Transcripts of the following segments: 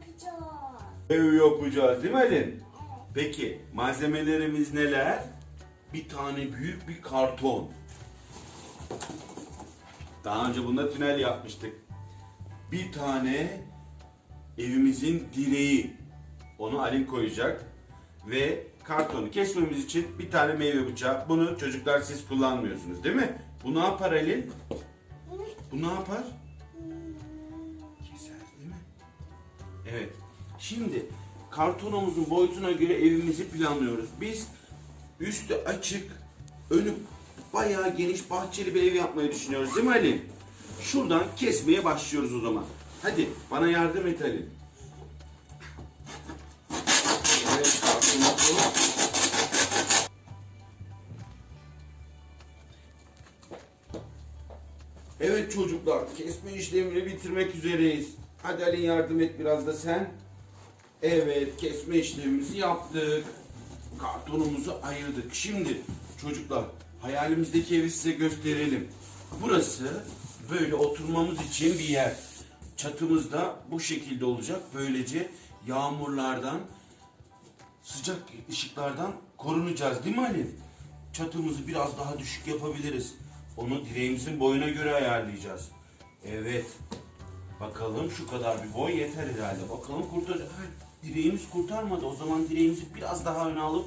yapacağız. Ev yapacağız değil mi Ali? Peki malzemelerimiz neler? Bir tane büyük bir karton. Daha önce bunda tünel yapmıştık. Bir tane evimizin direği. Onu Alim koyacak. Ve kartonu kesmemiz için bir tane meyve bıçağı. Bunu çocuklar siz kullanmıyorsunuz değil mi? Bu ne yapar Ali? Bu ne yapar? Evet. Şimdi kartonumuzun boyutuna göre evimizi planlıyoruz. Biz üstü açık, önü bayağı geniş bahçeli bir ev yapmayı düşünüyoruz değil mi Ali? Şuradan kesmeye başlıyoruz o zaman. Hadi bana yardım et Ali. Evet, çocuklar, kesme işlemini bitirmek üzereyiz. Hadi Ali yardım et biraz da sen. Evet, kesme işlemimizi yaptık. Kartonumuzu ayırdık. Şimdi çocuklar, hayalimizdeki evi size gösterelim. Burası böyle oturmamız için bir yer. Çatımız da bu şekilde olacak. Böylece yağmurlardan, sıcak ışıklardan korunacağız değil mi Ali? Çatımızı biraz daha düşük yapabiliriz. Onu direğimizin boyuna göre ayarlayacağız. Evet. Bakalım şu kadar bir boy yeter herhalde. Bakalım kurtaracak. Direğimiz kurtarmadı. O zaman direğimizi biraz daha öne alıp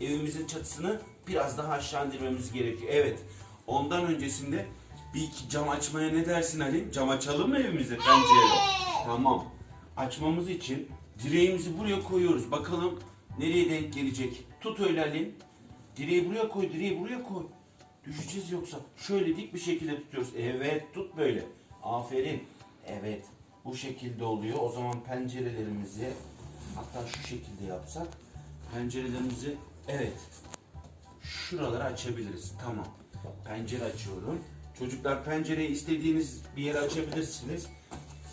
evimizin çatısını biraz daha aşağı indirmemiz gerekiyor. Evet. Ondan öncesinde bir iki cam açmaya ne dersin Ali? Cam açalım mı evimize pencere? Tamam. Açmamız için direğimizi buraya koyuyoruz. Bakalım nereye denk gelecek. Tut öyle Ali. Direği buraya koy, direği buraya koy. Düşeceğiz yoksa. Şöyle dik bir şekilde tutuyoruz. Evet, tut böyle. Aferin. Evet. Bu şekilde oluyor. O zaman pencerelerimizi hatta şu şekilde yapsak pencerelerimizi evet şuraları açabiliriz. Tamam. Pencere açıyorum. Çocuklar pencereyi istediğiniz bir yere açabilirsiniz.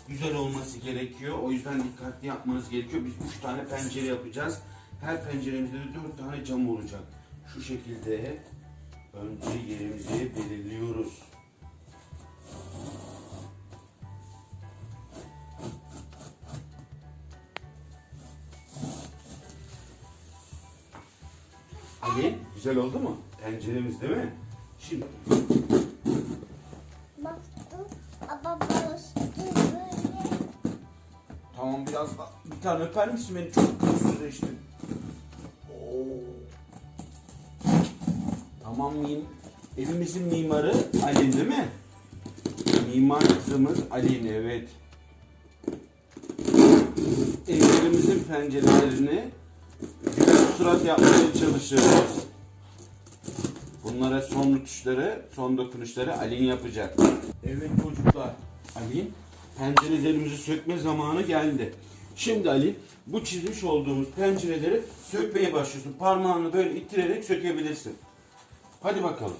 Güzel olması gerekiyor. O yüzden dikkatli yapmanız gerekiyor. Biz üç tane pencere yapacağız. Her penceremizde de dört tane cam olacak. Şu şekilde önce yerimizi belirliyoruz. Ali, güzel oldu mu? Penceremiz değil mi? Şimdi. Tamam biraz da bir tane öper misin beni? Çok. Oo. Tamam miyim? Evimizin mimarı Ali değil mi? Mimar kızımız Alin evet. Evlerimizin pencerelerini surat yapmaya çalışıyoruz. Bunlara son tuşları, son dokunuşları Alin yapacak. Evet çocuklar, Ali pencerelerimizi sökme zamanı geldi. Şimdi Ali bu çizmiş olduğumuz pencereleri sökmeye başlıyorsun. Parmağını böyle ittirerek sökebilirsin. Hadi bakalım.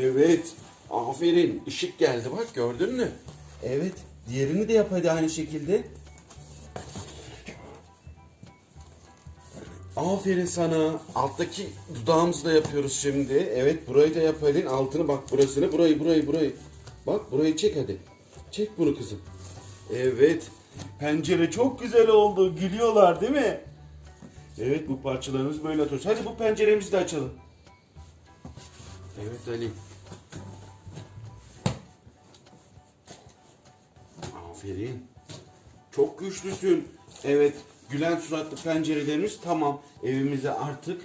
Evet. Aferin. Işık geldi bak gördün mü? Evet. Diğerini de yap hadi aynı şekilde. Aferin sana. Alttaki dudağımızı da yapıyoruz şimdi. Evet burayı da yap. Altını bak burasını. Burayı burayı burayı. Bak burayı çek hadi. Çek bunu kızım. Evet. Pencere çok güzel oldu. Gülüyorlar değil mi? Evet bu parçalarımız böyle atıyoruz. Hadi bu penceremizi de açalım. Evet Ali. Aferin. Çok güçlüsün. Evet, gülen suratlı pencerelerimiz tamam. Evimize artık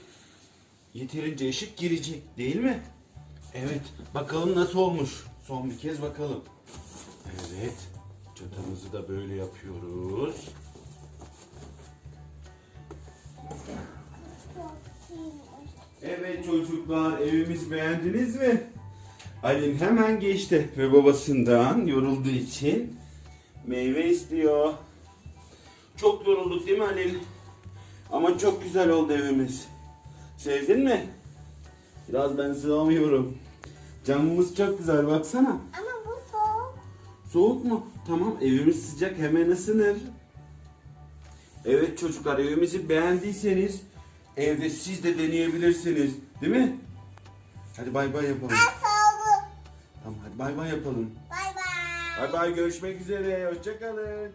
yeterince ışık girecek değil mi? Evet, bakalım nasıl olmuş. Son bir kez bakalım. Evet, çatımızı da böyle yapıyoruz. Evet çocuklar, evimizi beğendiniz mi? Alin hemen geçti ve babasından yorulduğu için meyve istiyor. Çok yorulduk değil mi Alin? Ama çok güzel oldu evimiz. Sevdin mi? Biraz ben sığamıyorum. Camımız çok güzel baksana. Ama bu soğuk. Soğuk mu? Tamam evimiz sıcak hemen ısınır. Evet çocuklar evimizi beğendiyseniz evde siz de deneyebilirsiniz. Değil mi? Hadi bay bay yapalım. Ben soğuk. Tamam hadi bay bay yapalım. Bay bay. Bay bay görüşmek üzere. Hoşçakalın.